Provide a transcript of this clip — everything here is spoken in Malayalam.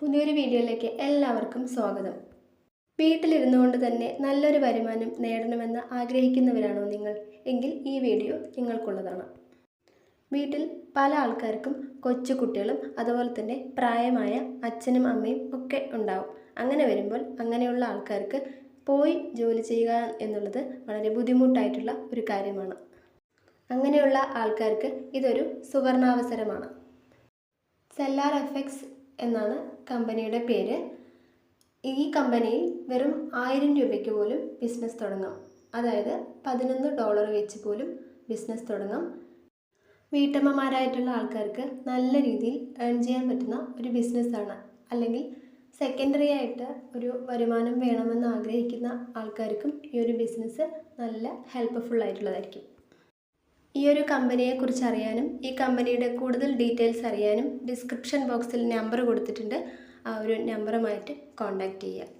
പുതിയൊരു വീഡിയോയിലേക്ക് എല്ലാവർക്കും സ്വാഗതം. വീട്ടിലിരുന്നു കൊണ്ട് തന്നെ നല്ലൊരു വരുമാനം നേടണമെന്ന് ആഗ്രഹിക്കുന്നവരാണോ നിങ്ങൾ? എങ്കിൽ ഈ വീഡിയോ നിങ്ങൾക്കുള്ളതാണ്. വീട്ടിൽ പല ആൾക്കാർക്കും കൊച്ചു കുട്ടികളും അതുപോലെ തന്നെ പ്രായമായ അച്ഛനും അമ്മയും ഒക്കെ ഉണ്ടാവും. അങ്ങനെ വരുമ്പോൾ അങ്ങനെയുള്ള ആൾക്കാർക്ക് പോയി ജോലി ചെയ്യുക എന്നുള്ളത് വളരെ ബുദ്ധിമുട്ടായിട്ടുള്ള ഒരു കാര്യമാണ്. അങ്ങനെയുള്ള ആൾക്കാർക്ക് ഇതൊരു സുവർണാവസരമാണ്. സെല്ലാർ എഫക്സ് എന്നാണ് കമ്പനിയുടെ പേര്. ഈ കമ്പനിയിൽ വെറും ആയിരം രൂപയ്ക്ക് പോലും ബിസിനസ് തുടങ്ങാം. അതായത് പതിനൊന്ന് ഡോളർ വെച്ച് പോലും ബിസിനസ് തുടങ്ങാം. വീട്ടമ്മമാരായിട്ടുള്ള ആൾക്കാർക്ക് നല്ല രീതിയിൽ ഏൺ ചെയ്യാൻ പറ്റുന്ന ഒരു ബിസിനസ്സാണ് അല്ലെങ്കിൽ സെക്കൻഡറി ആയിട്ട് ഒരു വരുമാനം വേണമെന്ന് ആഗ്രഹിക്കുന്ന ആൾക്കാർക്കും ഈ ഒരു ബിസിനസ് നല്ല ഹെൽപ്ഫുൾ ആയിട്ടുള്ളതായിരിക്കും. ഈ ഒരു കമ്പനിയെക്കുറിച്ച് അറിയാനും ഈ കമ്പനിയുടെ കൂടുതൽ ഡീറ്റെയിൽസ് അറിയാനും ഡിസ്ക്രിപ്ഷൻ ബോക്സിൽ നമ്പർ കൊടുത്തിട്ടുണ്ട്. ആ ഒരു നമ്പറുമായിട്ട് കോൺടാക്റ്റ് ചെയ്യുക.